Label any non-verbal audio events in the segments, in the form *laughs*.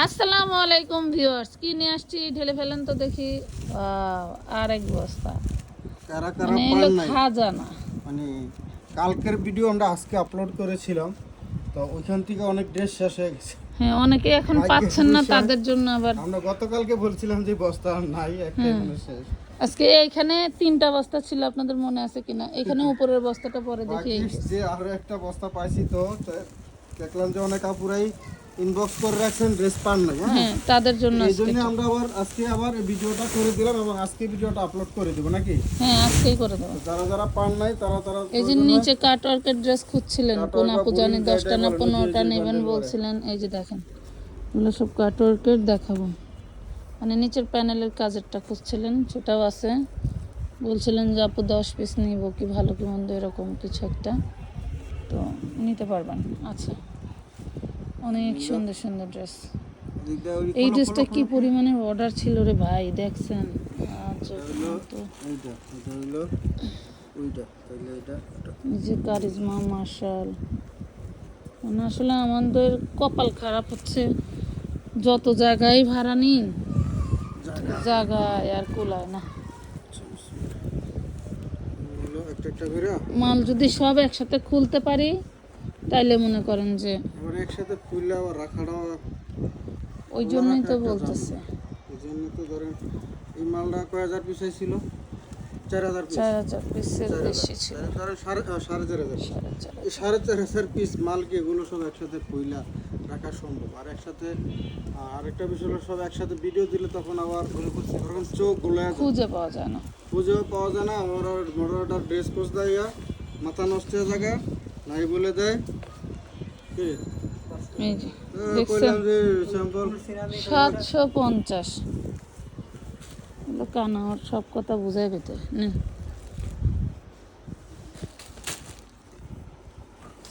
আসসালামু আলাইকুম ভিউয়ার্স কি নিয়ে আসছি? ঢেলে ফেলেন তো দেখি। Wow, আর এক বস্তা। কারা কারা মানে পান নাই? খাজা না মানে কালকের ভিডিও আমরা আজকে আপলোড করেছিলাম তো ওইখান থেকে অনেক ড্রেস শেষ হয়ে গেছে। হ্যাঁ অনেকে এখন পাচ্ছেন না তাদের জন্য আবার। আমরা গতকালকে বলছিলাম যে বস্তা নাই একটা শেষ। আজকে এইখানে তিনটা বস্তা ছিল আপনাদের মনে আছে কিনা? এখানে উপরের বস্তাটা পরে দেখি যে আরও একটা বস্তা পাইছি তো তো দেখলাম যে অনেক আপুরাই ইনবক্স করে রাখছেন ড্রেস পান নাই হ্যাঁ? হ্যাঁ তাদের জন্য এই জন্য আমরা আবার আজকে আবার ভিডিওটা করে দিলাম এবং আজকে ভিডিওটা আপলোড করে দেবো নাকি? হ্যাঁ আজকেই করে দেবো। যারা যারা পান নাই তারা তারা এই যে নিচে কাটওয়ার্কের ড্রেস খুঁজছিলেন কোন আপু জানি বুড়ি দশটা না যেটাই বলেন, পনেরোটা যে যে নেবেন বলছিলেন এই যে দেখেন এগুলো সব কাটওয়ার্কের দেখাবো। মানে নিচের প্যানেলের কাজেরটা খুঁজছিলেন সেটাও আছে। বলছিলেন যে আপু দশ পিস নিব কি ভালো কি মন্দ এরকম কিছু একটা। তো নিতে পারবেন আচ্ছা। অনেক সুন্দর সুন্দর ড্রেস এই ড্রেসটা কি পরিমাণে অর্ডার ছিল রে ভাই? দেখছেন? আচ্ছা যে কারিজমা মার্শাল। মানে আসলে আমাদের কপাল খারাপ হচ্ছে। যত জায়গায় ভাড়া নিন জায়গায় আর কুলায় না। মাল যদি সব একসাথে খুলতে পারি তাইলে মনে করেন যে এবার একসাথে ফুললে আবার রাখাটাও ওই জন্যই তো বলতেছে। এই জন্য তো ধরেন এই মালটা কয় হাজার পিস ছিল চার হাজার পিস। চার হাজার পিসের বেশি ছিল। ধরেন সাড়ে সাড়ে চার হাজার। সাড়ে চার এই সাড়ে চার হাজার পিস মালকে এগুলো সব একসাথে ফুইলা রাখা সম্ভব? আর একসাথে আহ, আরেকটা বিষয় হলো সব একসাথে ভিডিও দিলে তখন আবার তখন চোখ গোলায় খুঁজে পাওয়া যায় না। খুঁজেও পাওয়া যায় না আমার মোটরটা ড্রেস কোচ দেয় মাথা নষ্ট হয়ে জায়গা নাই বলে দেয়। কি? সাতশো পঞ্চাশ। এগুলো কানা ওর সব কথা বুঝাই পেতে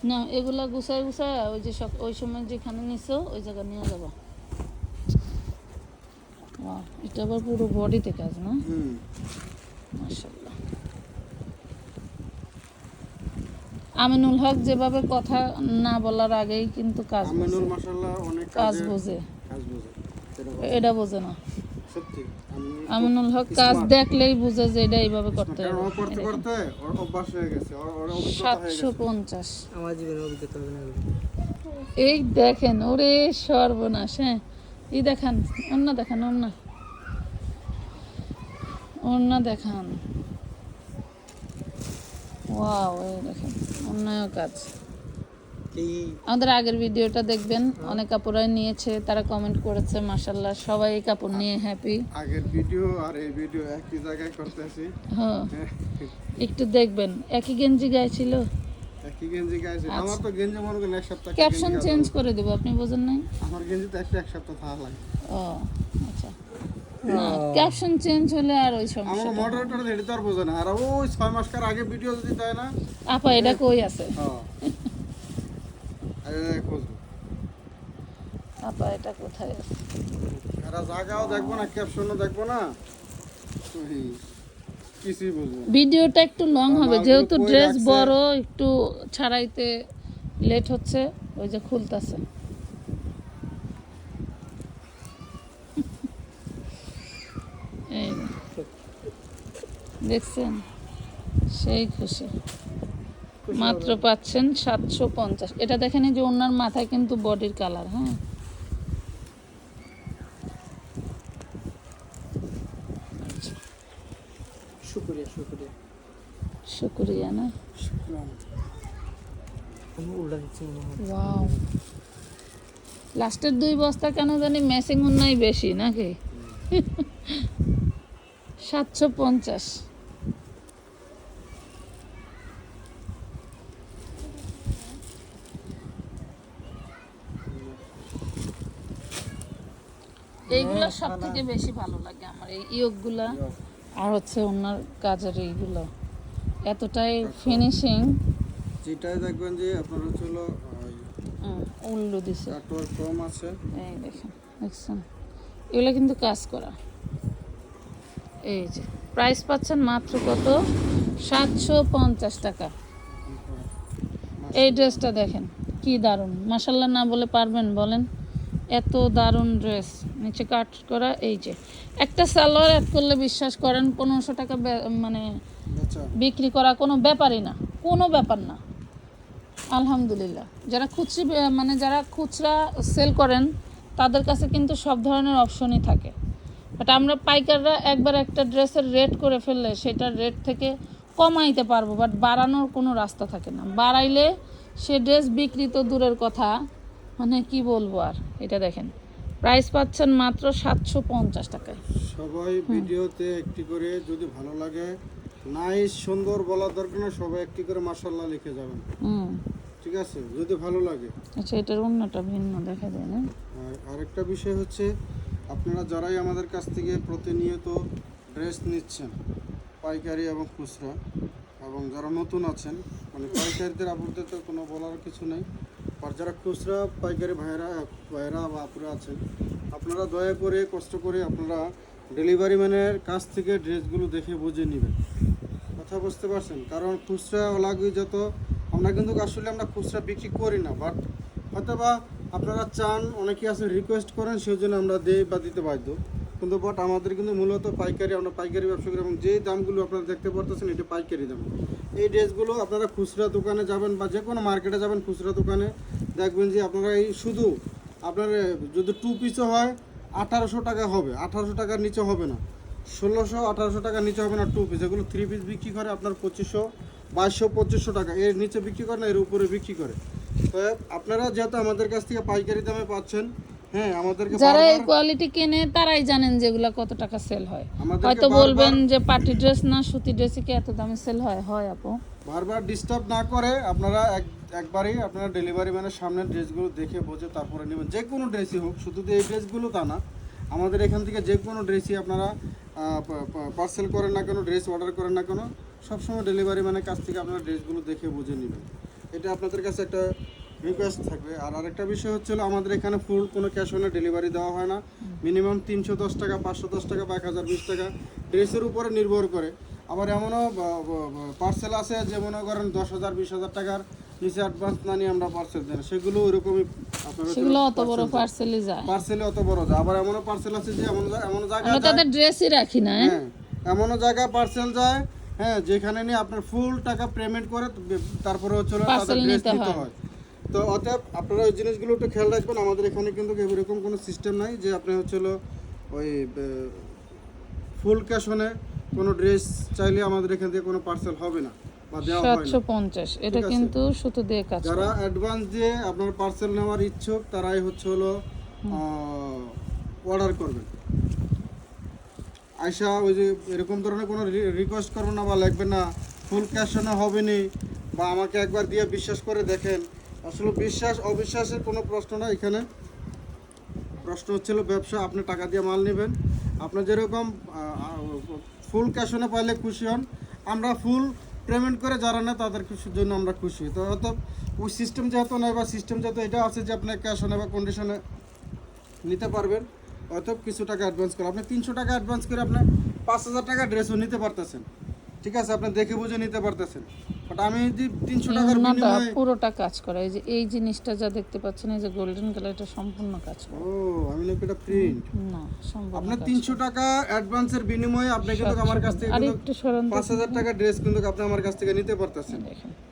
না। এগুলা গুছায় গুছায় ওই যে সব ওই সময় যেখানে নিছো ওই জায়গা নিয়ে যাব। এটা আবার পুরো বডিতে কাজ না? হুম মাশাল্লাহ আমিনুল হক যেভাবে কথা না বলার আগেই কিন্তু কাজ আমিনুল মাশাআল্লাহ অনেক কাজ বোঝে। কাজ বোঝে। এটা বোঝে না। সত্যি আমিনুল হক কাজ দেখলেই বুঝে যে এটা এইভাবে করতে কারণ ও হবে করতে করতে ওর অভ্যাস হয়ে গেছে ওর ওর অভিজ্ঞতা হয়ে সাতশো গেছে পঞ্চাশ। আমার জীবনে অভিজ্ঞতা হবে না এই দেখেন ওরে সর্বনাশ হ্যাঁ। এই দেখান অন্য দেখান অন্য। অন্য দেখান। ওয়াও এই দেখেন অন্যায় কাজ। আমাদের আগের ভিডিওটা দেখবেন অনেক কাপড়াই নিয়েছে তারা কমেন্ট করেছে মাসাল্লাহ সবাই এই কাপড় নিয়ে হ্যাপি আগের ভিডিও আর এই ভিডিও একই জায়গায় করতেছি। হ্যাঁ। *laughs* একটু দেখবেন একই গেঞ্জি গায়ে ছিল একই গেঞ্জি গাইছে আমার তো গেঞ্জি মনে করেন এক সপ্তাহ ক্যাপশন চেঞ্জ করে দেবো আপনি বোঝেন নাই? আমার গেঞ্জি তো এক সপ্তাহ থাকা লাগে ও। আচ্ছা ক্যাপশন চেঞ্জ হলে আর ওই আমার মডারেটর এটা তো আর বোঝে না। আর ওই ছয় মাস কার আগে ভিডিও যদি দেয় না আপা এটা কই আছে? হ্যাঁ আপা এটা কোথায় আছে? এরা জায়গাও দেখব না ক্যাপশনও দেখব না। ভিডিওটা একটু লং হবে যেহেতু ড্রেস? বড় একটু ছাড়াইতে লেট হচ্ছে ওই যে খুলতাছে এই যে। দেখছেন? সেই খুশি। মাত্র পাচ্ছেন সাতশো পঞ্চাশ। এটা দেখেন যে ওনার মাথায় কিন্তু বডির কালার হ্যাঁ? শুক্রিয়া শুক্রিয়া। শুক্রিয়া না? লাস্টের দুই বস্তা কেন জানি ম্যাচিং নাই বেশি নাকি? সাতশো পঞ্চাশ। এইগুলো সব থেকে বেশি ভালো লাগে আমার এই ইয়োগগুলা। আর হচ্ছে ওনার কাজের এইগুলো। এতটাই ফিনিশিং যেটাই দেখবেন যে আপনার হচ্ছে হলো উল্লু দিছে। কাটওয়ার কম আছে। এই দেখেন দেখছেন? এগুলো কিন্তু কাজ করা। এই যে প্রাইস পাচ্ছেন মাত্র কত? সাতশো পঞ্চাশ টাকা। এই ড্রেসটা দেখেন কি দারুণ। মাসাল্লাহ না বলে পারবেন বলেন। এত দারুণ ড্রেস নিচে কাট করা এই যে। একটা সালোয়ার অ্যাড করলে বিশ্বাস করেন পনেরোশো টাকা মানে আচ্ছা। বিক্রি করা কোনো ব্যাপারই না কোনো ব্যাপার না। আলহামদুলিল্লাহ। যারা খুচরি মানে যারা খুচরা সেল করেন তাদের কাছে কিন্তু সব ধরনের অপশনই থাকে। বাট আমরা পাইকাররা একবার একটা ড্রেসের রেট করে ফেললে সেটার রেট থেকে কমাইতে পারব বাট বাড়ানোর কোনো রাস্তা থাকে না। বাড়াইলে সে ড্রেস বিক্রি তো দূরের কথা মানে কি বলব আর? এটা দেখেন। প্রাইস পাচ্ছেন মাত্র সাতশো পঞ্চাশ টাকায়। সবাই ভিডিওতে একটি করে যদি ভালো লাগে নাইস সুন্দর বলার দরকার না সবাই একটি করে মাসাল্লাহ লিখে যাবেন। হুম। ঠিক আছে? যদি ভালো লাগে। আচ্ছা এটার অন্যটা ভিন্ন দেখা যায় না? আর আরেকটা বিষয় হচ্ছে আপনারা যারাই আমাদের কাছ থেকে প্রতিনিয়ত ড্রেস নিচ্ছেন পাইকারি এবং খুচরা এবং যারা নতুন আছেন মানে পাইকারিদের আপুদের তো কোনো বলার কিছু নেই আর যারা খুচরা পাইকারি ভাইয়েরা ভাইরা বা আপুরা আছেন, আপনারা দয়া করে, কষ্ট করে আপনারা ডেলিভারি ম্যানের কাছ থেকে ড্রেসগুলো দেখে বুঝে নেবেন। কথা বুঝতে পারছেন? কারণ খুচরা লাগে যত, আমরা কিন্তু আসলে আমরা খুচরা বিক্রি করি না বাট হয়তো বা আপনারা চান, অনেকে আছে রিকোয়েস্ট করেন সেই জন্য আমরা দেই বা দিতে বাধ্য। কিন্তু বাট আমাদের কিন্তু মূলত পাইকারি, আমরা পাইকারি ব্যবসা করি এবং যে দামগুলো আপনারা দেখতে পারতেছেন, এটা পাইকারি দাম। এই ড্রেসগুলো আপনারা খুচরা দোকানে যাবেন বা যে কোনো মার্কেটে যাবেন খুচরা দোকানে, দেখবেন যে আপনারা এই শুধু আপনার যদি টু পিসও হয়, আঠারোশো টাকা হবে, আঠারোশো টাকার নিচে হবে না। ষোলোশো, আঠারোশো টাকার নিচে হবে না টু পিস এগুলো থ্রি পিস বিক্রি করে আপনার পঁচিশশো, বাইশশো, পঁচিশশো টাকা। এর নিচে বিক্রি করে না, এর উপরে বিক্রি করে। তো আপনারা যেহেতু আমাদের কাছ থেকে পাইকারি দামে পাচ্ছেন যারা এই কোয়ালিটি কেনে তারাই জানেন যে এগুলা কত টাকা সেল হয়। হয়তো বলবেন যে পার্টি ড্রেস না সুতি ড্রেসই কি এত দামে সেল হয়? হয় আপু। বারবার ডিস্টার্ব না করে আপনারা এক একবারই আপনারা ডেলিভারি ম্যানের সামনে ড্রেসগুলো দেখে বুঝে তারপরে নেবেন। যে কোনো ড্রেসই হোক শুধু এই ড্রেসগুলো তা না আমাদের এখান থেকে যে কোনো ড্রেসই আপনারা পার্সেল করেন না কেন ড্রেস অর্ডার করেন না কেন সবসময় ডেলিভারি ম্যানের কাছ থেকে আপনারা ড্রেসগুলো দেখে বুঝে নেবেন। এটা আপনাদের কাছে একটা রিকোয়েস্ট থাকবে। আর আরেকটা বিষয় হচ্ছে আমাদের এখানে ফুল কোনো ক্যাশ অনে ডেলিভারি দেওয়া হয় না। মিনিমাম তিনশো দশ টাকা পাঁচশো দশ টাকা বা এক হাজার বিশ টাকা। ড্রেসের উপরে নির্ভর করে। আবার এমনও পার্সেল আছে যে মনে করেন দশ হাজার বিশ হাজার টাকার নিচে অ্যাডভান্স না নিয়ে আমরা পার্সেল দেন সেগুলো ওইরকমই আপনারা সেগুলো অত বড় পার্সেলই যায়। পার্সেলে অত বড় যায়। আবার এমনও পার্সেল আছে যে এমন এমন আমরা তাদের ড্রেসই রাখি না হ্যাঁ? হ্যাঁ। এমনও জায়গায় পার্সেল যায় হ্যাঁ যেখানে নিয়ে আপনার ফুল টাকা পেমেন্ট করে তারপরে হচ্ছে তাদের ড্রেস নিতে হয়। তো অতএব আপনারা ওই জিনিসগুলো একটু খেয়াল রাখবেন আমাদের এখানে কিন্তু এরকম কোনো সিস্টেম নাই যে আপনি হচ্ছে হলো ওই ফুল ক্যাশ অনে কোনো ড্রেস চাইলে আমাদের এখান থেকে কোনো পার্সেল হবে না বা দেওয়া হয় না। পঞ্চাশ এটা কিন্তু সুতো দিয়ে কাজ যারা অ্যাডভান্স দিয়ে আপনার পার্সেল নেওয়ার ইচ্ছুক তারাই হচ্ছে হলো অর্ডার করবেন। আয়সা ওই যে এরকম ধরনের কোনো রিকোয়েস্ট করবেন না বা লাগবে না ফুল ক্যাশ অনে হবে নি বা আমাকে একবার দিয়ে বিশ্বাস করে দেখেন আসলে বিশ্বাস, অবিশ্বাসের কোনো প্রশ্ন না এখানে। প্রশ্ন হচ্ছিল ব্যবসা, আপনি টাকা দিয়ে মাল নেবেন। আপনার যেরকম ফুল ক্যাশ অনে পাইলে খুশি হন, আমরা ফুল পেমেন্ট করে যারা না তাদের খুশির জন্য আমরা খুশি। তো হয়তো ওই সিস্টেম যেহেতু নেই বা সিস্টেম যেহেতু এটা আছে যে আপনি ক্যাশ অনে বা কন্ডিশনে নিতে পারবেন, হয়তো কিছু টাকা অ্যাডভান্স করে। আপনি তিনশো টাকা অ্যাডভান্স করে আপনি পাঁচ হাজার টাকা ড্রেসও নিতে পারতেছেন। ঠিক আছে, আপনি দেখে বুঝে নিতে পারতেছেন। আমি তিনশো টাকার পুরোটা কাজ করে। এই যে এই জিনিসটা যা দেখতে পাচ্ছেন এই যে গোল্ডেন কালার এটা সম্পূর্ণ কাজ করে। ও আমি নাকি এটা প্রিন্ট না সম্পূর্ণ আপনার তিনশো টাকা অ্যাডভান্সের বিনিময়ে আপনি কিন্তু আমার কাছ থেকে আর কিন্তু একটু সরান তো। পাঁচ হাজার টাকা ড্রেস কিন্তু আপনি আমার কাছ থেকে নিতে পারতেছেন।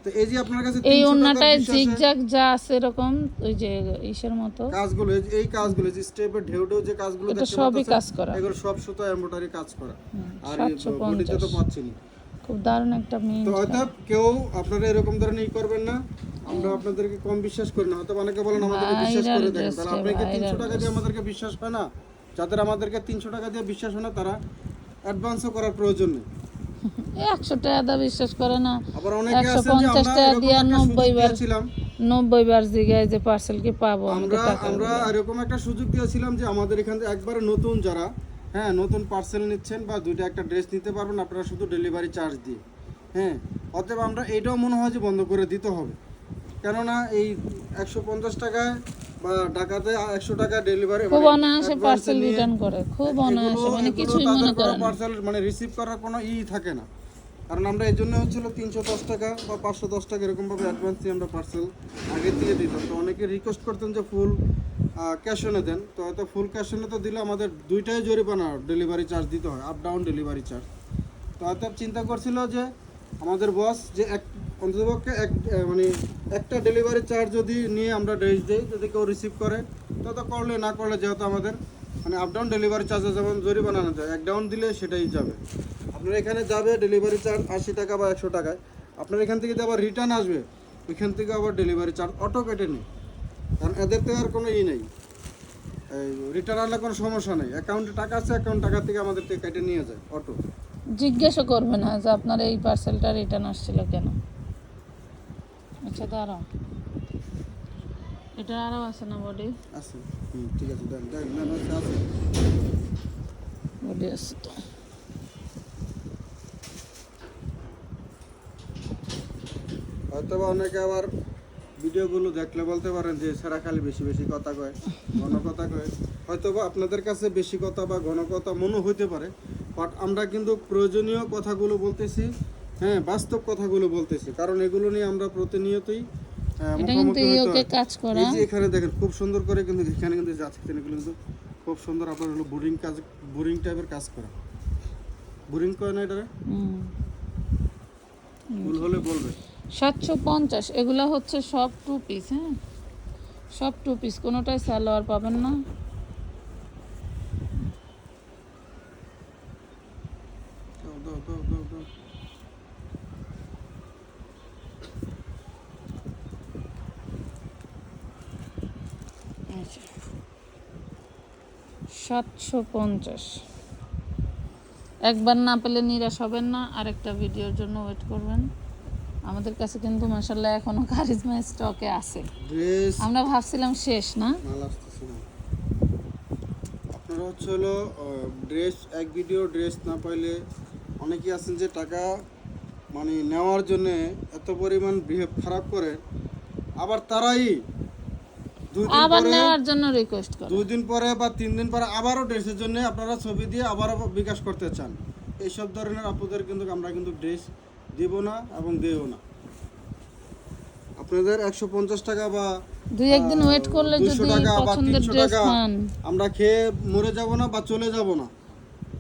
তো এই যে আপনার কাছে এই 300 টাকার ওড়নাটায় বিশ্বাসে জিগজাগ যা আছে এরকম ওই যে ইসের মতো। কাজগুলো এই কাজগুলো যে স্টেপে ঢেউ ঢেউ যে কাজগুলো সবই কাজ করা। এগুলো সব সুতো এমব্রয়ডারি কাজ করা। আর সাতশো বডিতে তো পঞ্চাশ। পাচ্ছি না খুব দারুণ একটা মিন তো হয়তো কেউ আপনারা এরকম ধরনের ই করবেন না। আমরা আপনাদেরকে কম বিশ্বাস করি না। হয়তো অনেকে বলেন আমাদেরকে বিশ্বাস করে দেখেন। তাহলে আপনাকে তিনশো টাকা দিয়ে আমাদেরকে বিশ্বাস হয় না। যাদের আমাদেরকে তিনশো টাকা দিয়ে বিশ্বাস হয় না তারা অ্যাডভান্সও করার প্রয়োজন নেই। *laughs* একশো টাকা দা বিশ্বাস করে না। আবার অনেকে একশো পঞ্চাশ টাকা দিয়ে নব্বই বার দিয়েছিলাম। নব্বই বার জিগায় যে পার্সেল কি পাবো আমরা আমরা এরকম একটা সুযোগ দিয়েছিলাম যে আমাদের এখান থেকে একবারে নতুন যারা হ্যাঁ নতুন পার্সেল নিচ্ছেন বা দুইটা একটা ড্রেস নিতে পারবেন আপনারা শুধু ডেলিভারি চার্জ দিয়ে। হ্যাঁ অতএব আমরা এইটাও মনে হয় যে বন্ধ করে দিতে হবে। কেননা এই একশো পঞ্চাশ টাকায় বা ঢাকাতে একশো টাকা ডেলিভারি খুব অনায়াসে পার্সেল রিটার্ন করে খুব অনায়াসে মানে কিছুই মনে করে না। পার্সেল মানে রিসিভ করার কোনো ই থাকে না। কারণ আমরা এই জন্য হচ্ছিল তিনশো দশ টাকা বা পাঁচশো দশ টাকা এরকমভাবে অ্যাডভান্স দিয়ে আমরা পার্সেল আগে দিয়ে দিতাম। তো অনেকে রিকোয়েস্ট করতেন যে ফুল ক্যাশ অনে দেন। তো হয়তো ফুল ক্যাশ অনে তো দিলে আমাদের দুইটাই জরিমানা ডেলিভারি চার্জ দিতে হয় আপ ডাউন ডেলিভারি চার্জ তো হয়তো চিন্তা করছিল যে আমাদের বস যে এক, অন্ততপক্ষে এক মানে একটা ডেলিভারি চার্জ যদি নিয়ে আমরা ড্রেস দিই, যদি কেউ রিসিভ করে, তো তো করলে, না করলে যেহেতু আমাদের মানে আপ ডাউন ডেলিভারি চার্জে যেমন জরিমানা না যায়, এক ডাউন দিলে সেটাই যাবে। আপনার এখানে যাবে ডেলিভারি চার্জ আশি টাকা বা একশো টাকায়। আপনার এখান থেকে আবার রিটার্ন আসবে, ওইখান থেকে আবার ডেলিভারি চার্জ অটো কেটে নেই কারণ এদের তো আর কোনো ই নেই। রিটার্ন আনলে কোনো সমস্যা নেই। অ্যাকাউন্টে টাকা আছে অ্যাকাউন্ট টাকা থেকে আমাদের থেকে কেটে নিয়ে যায় অটো জিজ্ঞাসা করবে না যে আপনার এই পার্সেলটা রিটার্ন আসছিল কেন। আচ্ছা দাঁড়াও। এটা আরও আছে না বডি আছে। হুম ঠিক আছে দেন আছে আছে। বডি আছে তো। হয়তো অনেকে আবার ভিডিওগুলো দেখলে বলতে পারেন যে সারা খালি বেশি বেশি কথা কয় ঘন কথা কয়। হয়তো বা আপনাদের কাছে বেশি কথা বা ঘন কথা মনে হইতে পারে বাট আমরা কিন্তু প্রয়োজনীয় কথাগুলো বলতেছি হ্যাঁ বাস্তব কথাগুলো বলতেছি কারণ এগুলো নিয়ে আমরা প্রতিনিয়তই এখানে দেখেন খুব সুন্দর করে কিন্তু এখানে কিন্তু যাচ্ছে এগুলো কিন্তু খুব সুন্দর আপনার হলো বোরিং কাজ বোরিং টাইপের কাজ করা। বোরিং করে না এটা ভুল হলে বলবে। সাতশো পঞ্চাশ, এগুলো হচ্ছে সব টু পিস হ্যাঁ? সব টু পিস কোনোটাই সালোয়ার পাবেন না। দাও সাতশো পঞ্চাশ। একবার না পেলে নিরাশ হবেন না, আরেকটা ভিডিওর জন্য ওয়েট করবেন। আমাদের কাছে কিন্তু মাসাল্লাহ এখনও কারিজমা স্টকে আছে। ড্রেস আমরা ভাবছিলাম শেষ না? আপনারা হচ্ছে হলো ড্রেস এক ভিডিও ড্রেস না পাইলে অনেকেই আছেন যে টাকা মানে নেওয়ার জন্য এত পরিমাণ বিহেভ খারাপ করে আবার তারাই আবার নেওয়ার জন্য রিকোয়েস্ট করে। দুই দিন পরে বা তিন দিন পরে আবারও ড্রেসের জন্য আপনারা ছবি দিয়ে আবারও বিকাশ করতে চান। এইসব ধরনের আপনাদের কিন্তু আমরা কিন্তু ড্রেস দিব না এবং দেও না। আপনাদের একশো পঞ্চাশ টাকা বা দুই একদিন ওয়েট করলে যদি পছন্দের ড্রেস পান আমরা খেয়ে মরে যাব না বা চলে যাব না।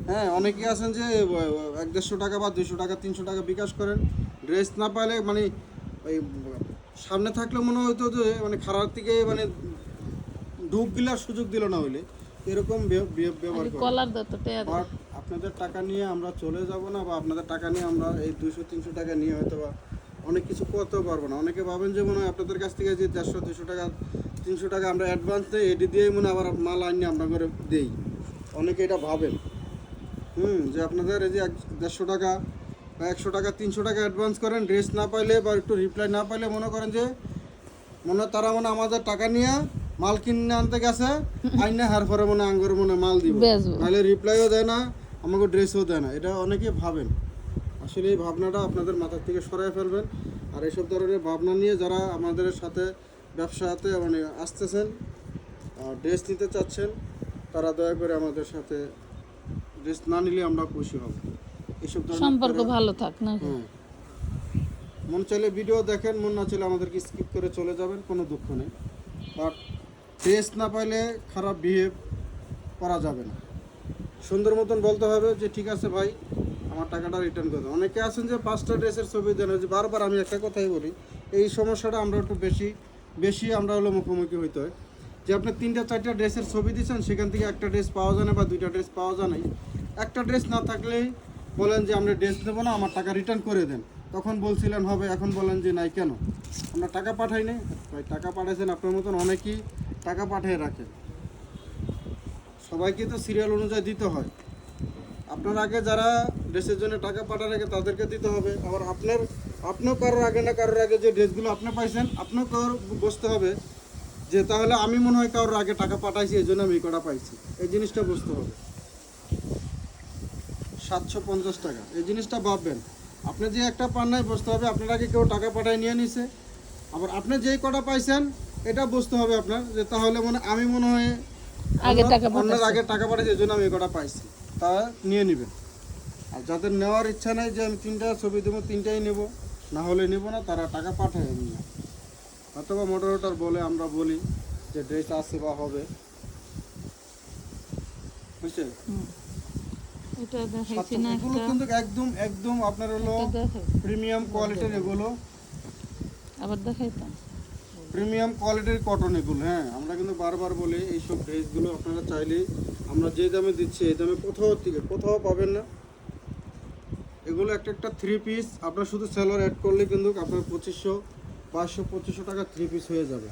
হ্যাঁ অনেকেই আছেন যে এক দেড়শো টাকা বা দুশো টাকা তিনশো টাকা বিকাশ করেন। ড্রেস না পাইলে মানে ওই সামনে থাকলে মনে হতো যে মানে খারাপ থেকে মানে ঢুক গিলার সুযোগ দিল না হইলে। এরকম ব্যবহার করে আপনাদের টাকা নিয়ে আমরা চলে যাব না বা আপনাদের টাকা নিয়ে আমরা এই দুশো তিনশো টাকা নিয়ে হয়তো বা অনেক কিছু করতেও পারব না। অনেকে ভাবেন যে মনে হয় আপনাদের কাছ থেকে যে দেড়শো দুশো টাকা তিনশো টাকা আমরা অ্যাডভান্স দিই এটি দিয়েই মনে আবার মাল আনিয়ে আমরা করে দেই। অনেকে এটা ভাবেন। হুম যে আপনাদের এই যে এক- দেড়শো টাকা বা একশো টাকা তিনশো টাকা অ্যাডভান্স করেন ড্রেস না পাইলে বা একটু রিপ্লাই না পাইলে মনে করেন যে মনে হয় তারা মনে আমাদের টাকা নিয়ে মাল কিনে আনতে গেছে আইনে হার পরে মনে আঙ্গুর মনে মাল দিব। নাহলে রিপ্লাইও দেয় না আমাকে ড্রেসও দেয় না। এটা অনেকে ভাবেন। আসলে এই ভাবনাটা আপনাদের মাথার থেকে সরাই ফেলবেন। আর এইসব ধরনের ভাবনা নিয়ে যারা আমাদের সাথে ব্যবসাতে মানে আসতেছেন ড্রেস নিতে চাচ্ছেন তারা দয়া করে আমাদের সাথে ড্রেস না নিলে আমরা খুশি হব। এইসব ধরনের সম্পর্ক ভালো থাক না? হ্যাঁ। মন চাইলে ভিডিও দেখেন মন না চাইলে আমাদেরকে স্কিপ করে চলে যাবেন কোনো দুঃখ নেই। বাট ড্রেস না পাইলে খারাপ বিহেভ করা যাবে না। সুন্দর মতন বলতে হবে যে, ঠিক আছে ভাই, আমার টাকাটা রিটার্ন করে অনেকে আছেন যে, পাঁচটা ড্রেসের ছবি দেন যে বারবার আমি একটা কথাই বলি, এই সমস্যাটা আমরা একটু বেশি বেশি আমরা হলো মুখোমুখি হইতে হয়। যে আপনি তিনটা, চারটা ড্রেসের ছবি দিচ্ছেন, সেখান থেকে একটা ড্রেস পাওয়া যায় না বা দুইটা ড্রেস পাওয়া যায় না একটা ড্রেস না থাকলেই বলেন যে, আমরা ড্রেস নেব না, আমার টাকা রিটার্ন করে দেন। তখন বলছিলেন, হবে। এখন বলেন যে, নাই কেন? আমরা টাকা পাঠাই ভাই, টাকা পাঠাইছেন আপনার মতন অনেকেই টাকা পাঠিয়ে রাখেন সবাইকে তো সিরিয়াল অনুযায়ী দিতে হয়। আপনার আগে যারা ড্রেসের জন্য টাকা পাঠার আগে তাদেরকে দিতে হবে। আবার আপনার আপনিও কারোর আগে না কারোর আগে যে ড্রেসগুলো আপনি পাইছেন আপনিও কারোর বসতে হবে যে তাহলে আমি মনে হয় কারোর আগে টাকা পাঠাইছি, এই জন্য আমি কটা পাইছি। এই জিনিসটা বুঝতে হবে। সাতশো পঞ্চাশ টাকা। এই জিনিসটা ভাববেন। আপনি যে একটা পান নাই বুঝতে হবে, আপনার আগে কেউ টাকা পাঠায় নিয়ে নিছে। আবার আপনি যেই কটা পাইছেন, এটা বুঝতে হবে আপনার, যে তাহলে মনে আমি মনে হয় আগে টাকা অন্যের। আগে টাকা পাঠাইছে এই জন্য আমি কটা পাইছি। তা নিয়ে নেবেন আর যাদের নেওয়ার ইচ্ছা নেই যে আমি তিনটা ছবি দেবো তিনটাই নেব না হলে নেব না তারা টাকা পাঠায় নিয়ে অথবা মোটর বলে আমরা বলি যে ড্রেস আছে বা হবে। বুঝছে? কিন্তু একদম একদম আপনার হলো প্রিমিয়াম কোয়ালিটির এগুলো। আবার দেখাইতাম। প্রিমিয়াম কোয়ালিটির কটন এগুলো হ্যাঁ আমরা কিন্তু বারবার বলি এইসব ড্রেসগুলো আপনারা চাইলে আমরা যে দামে দিচ্ছি, এই দামে কোথাও থেকে কোথাও পাবেন না। এগুলো একটা একটা থ্রি পিস আপনার শুধু সেলোয়ার অ্যাড করলে কিন্তু আপনার পঁচিশশো পাঁচশো পঁচিশশো টাকা থ্রি পিস হয়ে যাবে।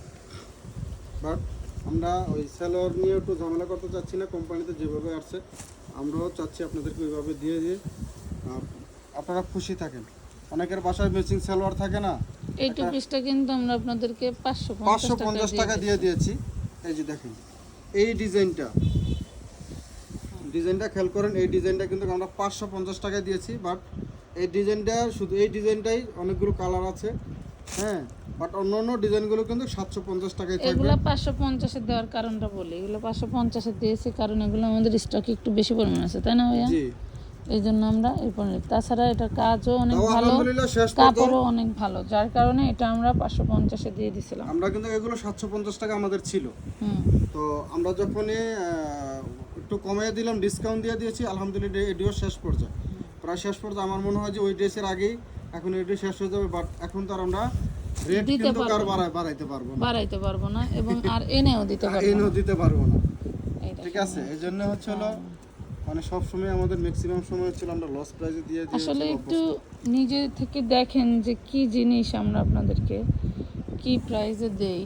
বাট আমরা ওই সেলোয়ার নিয়ে একটু ঝামেলা করতে চাচ্ছি না, কোম্পানিতে যেভাবে আসছে, আমরাও চাচ্ছি আপনাদেরকে ওইভাবে দিয়ে দিয়ে আপনারা খুশি থাকেন। অনেকের বাসায় ম্যাচিং সেলোয়ার থাকে না এই টু পিসটা কিন্তু আমরা আপনাদেরকে পাঁচশো পাঁচশো পঞ্চাশ পঞ্চাশ টাকা টাকা দিয়ে দিয়ে দিয়েছি। এই যে দেখেন এই ডিজাইনটা। ডিজাইনটা খেয়াল করেন এই ডিজাইনটা কিন্তু আমরা পাঁচশো পঞ্চাশ টাকা দিয়েছি বাট এই ডিজাইনটা শুধু এই ডিজাইনটাই অনেকগুলো কালার আছে হ্যাঁ বাট অন্য অন্য ডিজাইনগুলো কিন্তু সাতশো পঞ্চাশ টাকায় থাকবে। এগুলো পাঁচশো পঞ্চাশে দেওয়ার কারণটা বলি এগুলো পাঁচশো পঞ্চাশে দিয়েছি কারণ এগুলো আমাদের স্টক একটু বেশি পরিমাণ আছে তাই না ভাইয়া? জি। এই জন্য আমরা এই পণ্য তাছাড়া এটার কাজও অনেক ভালো পর্যন্ত কাপড়ও অনেক ভালো যার কারণে এটা আমরা পাঁচশো পঞ্চাশে দিয়ে দিছিলাম। আমরা কিন্তু এগুলো সাতশো পঞ্চাশ টাকা আমাদের ছিল। তো আমরা যখনই একটু কমিয়ে দিলাম ডিসকাউন্ট দিয়ে দিয়েছি আলহামদুলিল্লাহ এটিও শেষ পর্যায়ে। প্রায় শেষ পর্যায়ে আমার মনে হয় যে ওই ড্রেসের আগেই এখন এটি শেষ হয়ে যাবে বাট এখন তো আর আমরা রেট কিন্তু আর বাড়াই বাড়াইতে পারব না। বাড়াইতে পারব না এবং আর এনেও দিতে পারব এনও দিতে পারব না। ঠিক আছে এই জন্য হচ্ছে হলো মানে সব সময় আমাদের ম্যাক্সিমাম সময় হচ্ছিল আমরা লস প্রাইসে দিয়ে দিয়ে আসলে একটু নিজে থেকে দেখেন যে কি জিনিস আমরা আপনাদেরকে কি প্রাইজে দেই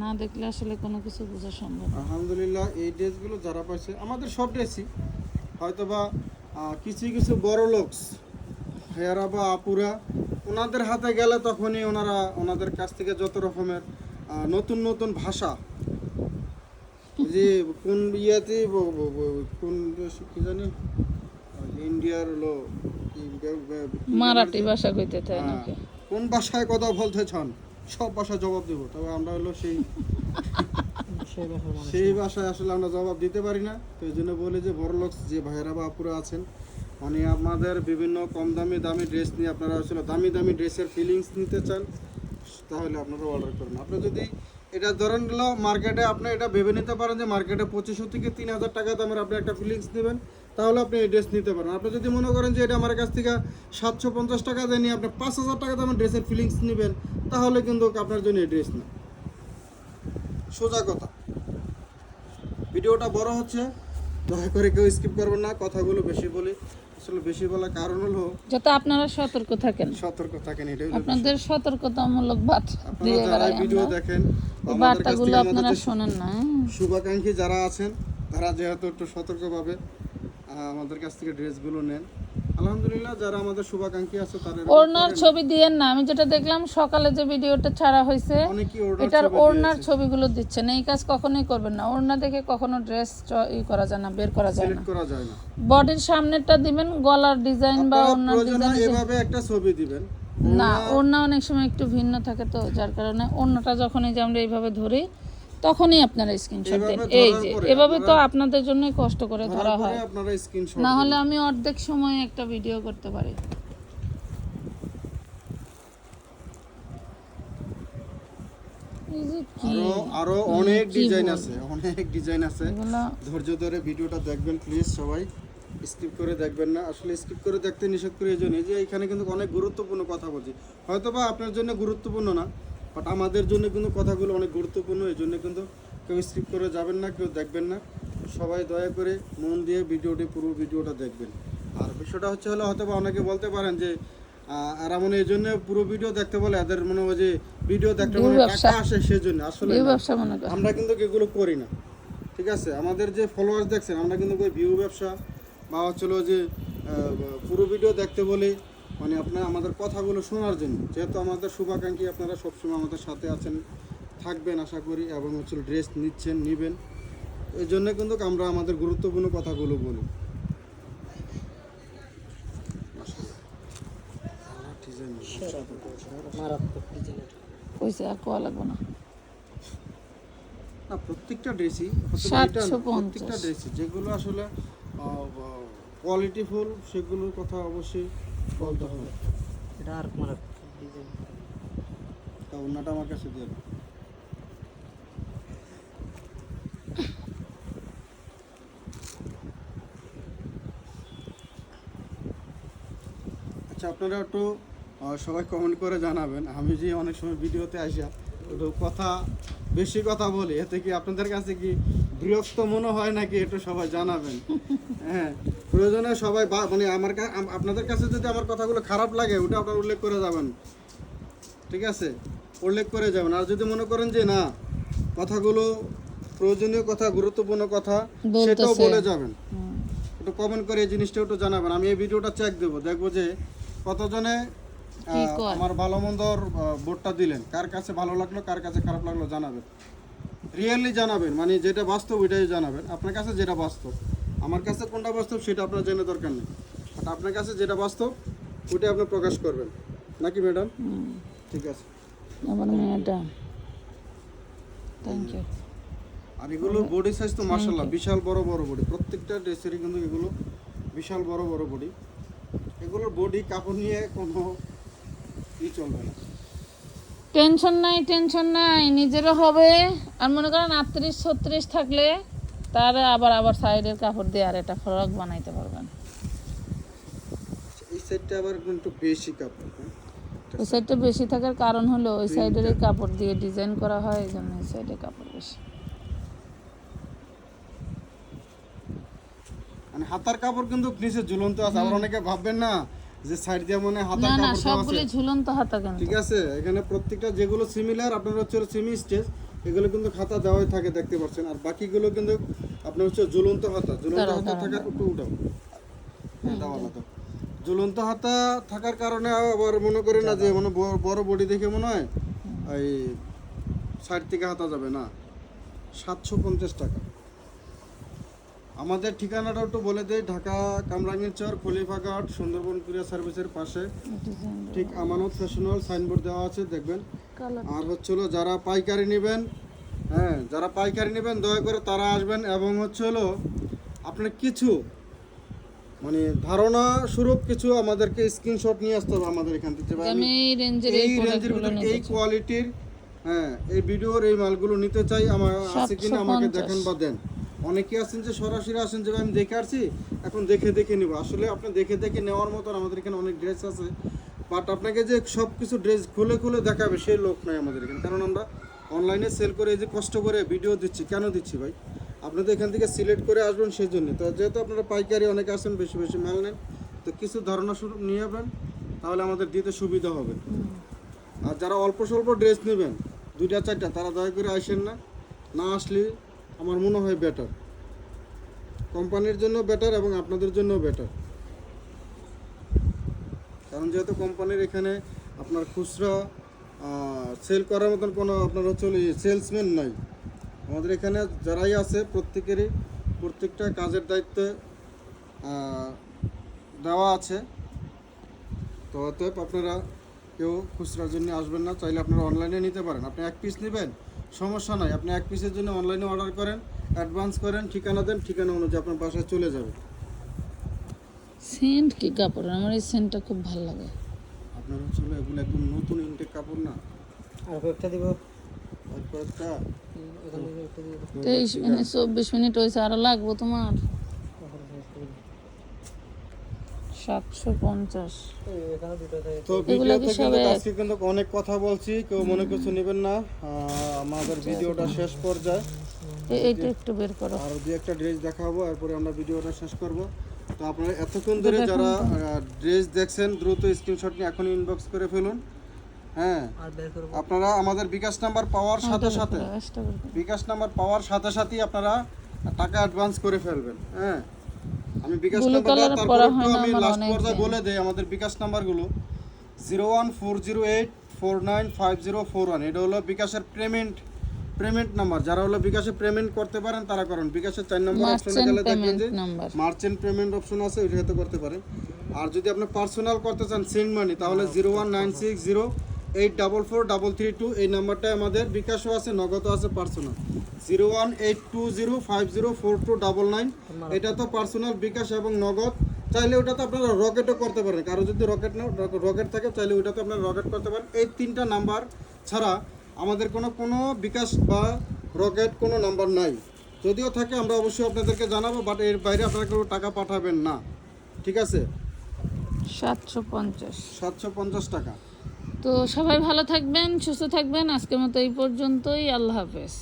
না দেখলে আসলে কোনো কিছু বোঝা সম্ভব। আলহামদুলিল্লাহ এই ড্রেসগুলো যারা পাইছে আমাদের সব ড্রেসই হয়তো বা কিছু কিছু বড় লোকস হেয়ারা বা আপুরা ওনাদের হাতে গেলে তখনই ওনারা ওনাদের কাছ থেকে যত রকমের নতুন নতুন ভাষা যে কোন ইয়াতে কোন কি জানি? ইন্ডিয়ার কি মারাঠি ভাষা কইতে চায় হ্যাঁ, নাকি? কোন ভাষায় কথা বলতে চান? সব ভাষায় জবাব দেবো। তবে আমরা হলো সেই সেই সেই ভাষায় আসলে আমরা জবাব দিতে পারি না। তো এই জন্য বলি যে বড়লোক যে ভাইয়েরা বা আপুরা আছেন মানে আমাদের বিভিন্ন কম দামি দামি ড্রেস নিয়ে আপনারা আসলে দামি দামি ড্রেসের ফিলিংস নিতে চান তাহলে আপনারা অর্ডার করুন। আপনি যদি এটা ধরেন হলো মার্কেটে আপনি এটা ভেবে নিতে পারেন যে মার্কেটে পঁচিশশো থেকে তিন হাজার টাকা দামের আপনি একটা ফিলিংস নেবেন, তাহলে আপনি এই ড্রেস নিতে পারেন আপনি যদি মনে করেন যে এটা আমার কাছ থেকে সাতশো পঞ্চাশ টাকা দিয়ে নিয়ে আপনি পাঁচ হাজার টাকা দামের ড্রেসের ফিলিংস নেবেন, তাহলে কিন্তু আপনার জন্য এই ড্রেস না সোজা কথা। ভিডিওটা বড় হচ্ছে, দয়া করে কেউ স্কিপ করবেন না, কথাগুলো বেশি বলি। আসলে বেশি বলার কারণ হলো যাতে আপনারা সতর্ক থাকেন সতর্ক থাকেন এটাই আপনাদের সতর্কতামূলক বার্তা। দিয়ে যারা ভিডিও দেখেন বার্তাগুলো আপনারা শোনেন না হ্যাঁ? শুভাকাঙ্ক্ষী যারা আছেন তারা যেহেতু একটু সতর্কভাবে আমাদের কাছ থেকে ড্রেসগুলো নেন আলহামদুলিল্লাহ যারা আমাদের শুভাকাঙ্ক্ষী আছে তারা ওড়নার ছবি দিয়েন না। আমি যেটা দেখলাম সকালে যে ভিডিওটা ছাড়া হয়েছে এটার ওড়নার ছবিগুলো দিচ্ছেন। এই কাজ কখনোই করবেন না। ওড়না দেখে কখনো ড্রেস ই করা যায় না বের করা যায় না। করা যায় না। বডির সামনেরটা দিবেন গলার ডিজাইন বা ওড়নার ডিজাইন এভাবে একটা ছবি দিবেন। না ওড়না অনেক সময় একটু ভিন্ন থাকে তো যার কারণে ওড়নাটা যখন এই যে আমরা এইভাবে ধরি তখনই আপনারা স্ক্রিনশট দেন। এই যে এভাবে তো আপনাদের জন্যই কষ্ট করে ধরা হয়। না হলে আমি অর্ধেক সময় একটা ভিডিও করতে পারি। আরও অনেক ডিজাইন আছে অনেক ডিজাইন আছে। ধৈর্য ধরে ভিডিওটা দেখবেন প্লিজ সবাই। স্কিপ করে দেখবেন না। আসলে স্কিপ করে দেখতে নিষেধ করে এই জন্যই যে এখানে কিন্তু অনেক গুরুত্বপূর্ণ কথা বলছি। হয়তো বা আপনার জন্য গুরুত্বপূর্ণ না বাট আমাদের জন্য কিন্তু কথাগুলো অনেক গুরুত্বপূর্ণ এই জন্য কিন্তু কেউ স্কিপ করে যাবেন না কেউ দেখবেন না। সবাই দয়া করে মন দিয়ে ভিডিওটি পুরো ভিডিওটা দেখবেন। আর বিষয়টা হচ্ছে হলো হয়তো অনেকে বলতে পারেন যে আহ, এরা মনে এই জন্য পুরো ভিডিও দেখতে বলে এদের মনে হয় যে ভিডিও দেখতে মানে টাকা আসে সেজন্য। আসলে মনে আমরা কিন্তু এগুলো করি না। ঠিক আছে? আমাদের যে ফলোয়ার্স দেখছেন আমরা কিন্তু ভিউ ব্যবসা বা হচ্ছিল যে পুরো ভিডিও দেখতে বলে মানে আপনার আমাদের কথাগুলো শোনার জন্য। যেহেতু আমাদের শুভাকাঙ্ক্ষী আপনারা সবসময় আমাদের সাথে আছেন থাকবেন আশা করি এবং হচ্ছে ড্রেস নিচ্ছেন নেবেন। এই জন্য কিন্তু আমরা আমাদের গুরুত্বপূর্ণ কথাগুলো বলি। না। প্রত্যেকটা ড্রেসই প্রত্যেকটা ড্রেসই যেগুলো আসলে কোয়ালিটিফুল সেগুলোর কথা অবশ্যই বলতে হবে। এটা আর মানে তা অন্যটা আমার কাছে দিয়ে আচ্ছা আপনারা একটু সবাই কমেন্ট করে জানাবেন। আমি যে অনেক সময় ভিডিওতে আসিয়া একটু কথা, বেশি কথা বলি। এতে কি আপনাদের কাছে কি বৃহস্ত মনে হয় নাকি? একটু সবাই জানাবেন। হ্যাঁ। প্রয়োজনে সবাই বা- মানে আমার আপনাদের কাছে যদি আমার কথাগুলো খারাপ লাগে ওটা আপনারা উল্লেখ করে যাবেন। ঠিক আছে? উল্লেখ করে যাবেন। আর যদি মনে করেন যে না কথাগুলো প্রয়োজনীয় কথা গুরুত্বপূর্ণ কথা সেটাও বলে যাবেন। একটু কমেন্ট করে এই জিনিসটা একটু জানাবেন। আমি এই ভিডিওটা চেক দেবো। দেখব যে কতজনে? আমার ভালো মন্দর ভোটটা দিলেন। কার কাছে ভালো লাগল কার কাছে খারাপ লাগল জানাবেন। রিয়েলি জানাবেন। মানে যেটা বাস্তব ওইটাই জানাবেন। আপনার কাছে যেটা বাস্তব। আমার কাছে কোনটা বাস্তব সেটা আপনার জেনে দরকার নেই। বাট আপনার কাছে যেটা বাস্তব ওটাই আপনি প্রকাশ করবেন। নাকি ম্যাডাম? ঠিক আছে। আমার মেয়েটা থ্যাংক ইউ আর এগুলো বডি সাইজ তো মার্শাল্লাহ বিশাল বড় বড় বডি প্রত্যেকটা ড্রেসেরই কিন্তু এগুলো বিশাল বড় বড় বডি এগুলোর বডি কাপড় নিয়ে কোনো ই চলবে না। টেনশন নাই টেনশন নাই নিজেরও হবে। আর মনে করেন আটত্রিশ ছত্রিশ থাকলে তার আবার আবার সাইডের কাপড় দিয়ে আর এটা ফ্রক বানাইতে পারবেন। এই সাইডটা আবার একটু বেশি কাপড় হ্যাঁ? ওই সাইডটা বেশি থাকার কারণ হলো ওই সাইডের কাপড় দিয়ে ডিজাইন করা হয় এই জন্য এই সাইডে কাপড় বেশি। মানে হাতার কাপড় কিন্তু নিচে ঝুলন্ত আছে আবার অনেকে ভাববেন না যে সাইড দিয়ে মনে হয় হাতার না না কাপড় দেওয়া সবগুলি ঝুলন্ত হাতা কেন ঠিক আছে এখানে প্রত্যেকটা যেগুলো সিমিলার আপনার হচ্ছে সিমি স্টেজ এগুলো কিন্তু খাতা দেওয়াই থাকে দেখতে পাচ্ছেন। আর বাকিগুলো কিন্তু আপনার হচ্ছে ঝুলন্ত হাতা দাঁড়াও, হাতা থাকার একটু উঠাও দেওয়া হাতা থাকার কারণে আবার মনে করেন না যে মানে বড়- বড় দেখে মনে হয় এই ষাট থেকে হাতা যাবে না। সাতশো পঞ্চাশ টাকা। আমাদের ঠিকানাটা একটু বলে দেয় ঢাকা কামরাঙ্গীর চর খলিফাঘাট সুন্দরবন কুরিয়ার সার্ভিসের পাশে। ঠিক আমানত ফ্যাশনাল সাইনবোর্ড দেওয়া আছে দেখবেন। আর হচ্ছিল যারা পাইকারি নেবেন হ্যাঁ যারা পাইকারি নেবেন দয়া করে তারা আসবেন এবং হচ্ছে হলো আপনার কিছু মানে ধারণা স্বরূপ কিছু আমাদেরকে স্ক্রিনশট নিয়ে আসতে হবে আমাদের এখান থেকে। আমি এই রেঞ্জের এই ভিতরে কোয়ালিটির হ্যাঁ এই ভিডিওর এই মালগুলো নিতে চাই। আমার আছে কিনা আমাকে 750 দেখেন বা দেন। অনেকে আছেন যে সরাসরি আসেন যে আমি দেখে আসছি এখন দেখে দেখে নিব। আসলে আপনি দেখে দেখে নেওয়ার মতন আমাদের এখানে অনেক ড্রেস আছে। বাট আপনাকে যে সব কিছু ড্রেস খুলে খুলে দেখাবে সেই লোক নাই আমাদের এখানে। কারণ আমরা অনলাইনে সেল করে এই যে কষ্ট করে ভিডিও দিচ্ছি, কেন দিচ্ছি ভাই? আপনি তো এখান থেকে সিলেক্ট করে আসবেন সেই জন্য তো যেহেতু আপনারা পাইকারি অনেকে আসেন বেশি বেশি মাল নেন, তো কিছু ধারণা নিয়ে যাবেন তাহলে আমাদের দিতে সুবিধা হবে। আর যারা অল্প স্বল্প ড্রেস নেবেন, দুইটা, চারটা, তারা দয়া করে আসেন না। না আসলে আমার মনে হয় বেটার কোম্পানির জন্য বেটার এবং আপনাদের জন্য বেটার কারণ যেহেতু কোম্পানির এখানে আপনার খুচরা সেল করার মতন কোনো আপনার হচ্ছে সেলসম্যান নাই। আমাদের এখানে যারাই আছে প্রত্যেকেরই প্রত্যেকটা কাজের দায়িত্বে দেওয়া আছে। তো অতএব আপনারা কেউ খুচরার জন্য আসবেন না, চাইলে আপনারা অনলাইনে নিতে পারেন। আপনি এক পিস নেবেন, সমস্যা নাই। আপনি এক পিসের জন্য অনলাইনে অর্ডার করেন অ্যাডভান্স করেন, ঠিকানা দেন, ঠিকানা অনুযায়ী আপনার বাসায় চলে যাবে। সেন্ট কি কাপড়? আমার এই সেন্টটা খুব ভালো লাগে। আপনার হচ্ছে এগুলো একদম নতুন ইনটেক কাপড় না? আর কয়েকটা দিব। আর কয়েকটা? একটা তেইশ মিনিট চব্বিশ মিনিট হয়েছে আরও লাগবো তোমার। সাতশো পঞ্চাশ। তো ভিডিওতে কিন্তু আজকে কিন্তু অনেক কথা বলছি কেউ মনে কিছু নেবেন না। আমাদের ভিডিওটা শেষ পর্যায়ে। এ- এইটা একটু বের করো। আর দু একটা ড্রেস দেখাবো এরপরে আমরা ভিডিওটা শেষ করব। তো আপনারা এতক্ষণ ধরে যারা ড্রেস দেখছেন দ্রুত স্ক্রিনশট নিয়ে এখনই ইনবক্স করে ফেলুন। হ্যাঁ। আপনারা আমাদের বিকাশ নাম্বার পাওয়ার সাথে সাথে কাজটা বের করো। বিকাশ নাম্বার পাওয়ার সাথে সাথেই আপনারা টাকা অ্যাডভান্স করে ফেলবেন। হ্যাঁ। আমি বিকাশ নাম্বারটা colour তারপর একটু আমি লাস্ট পর্যায়ে বলে দেই আমাদের বিকাশ নাম্বারগুলো zero one four zero eight four nine five zero four one এটা হলো বিকাশের পেমেন্ট পেমেন্ট নাম্বার যারা হলো বিকাশে পেমেন্ট করতে পারেন তারা করেন। বিকাশের চার নম্বর অপশনে মার্চেন্ট গেলে দেখবেন পেমেন্ট যে মার্চেন্ট পেমেন্ট অপশন আছে ওইটাতে করতে পারেন। আর যদি আপনি পার্সোনাল করতে চান সেন্ড মানি তাহলে zero one nine six zero eight double four double three two এই নাম্বারটা আমাদের বিকাশও আছে নগদও আছে personal zero one eight two zero five zero four two double nine এটা তো পার্সোনাল বিকাশ এবং নগদ। চাইলে ওটা তো আপনারা রকেটও করতে পারেন। কারও যদি রকেট না রকেট থাকে চাইলে ওটা তো আপনারা রকেট করতে পারেন। এই তিনটা নাম্বার ছাড়া আমাদের কোনো কোনো বিকাশ বা রকেট কোনো নাম্বার নাই। যদিও থাকে আমরা অবশ্যই আপনাদেরকে জানাব বাট এর বাইরে আপনারা কেউ টাকা পাঠাবেন না। ঠিক আছে? সাতশো পঞ্চাশ। সাতশো পঞ্চাশ টাকা। তো সবাই ভালো থাকবেন সুস্থ থাকবেন। আজকের মতো এই পর্যন্তই। আল্লাহ হাফেজ।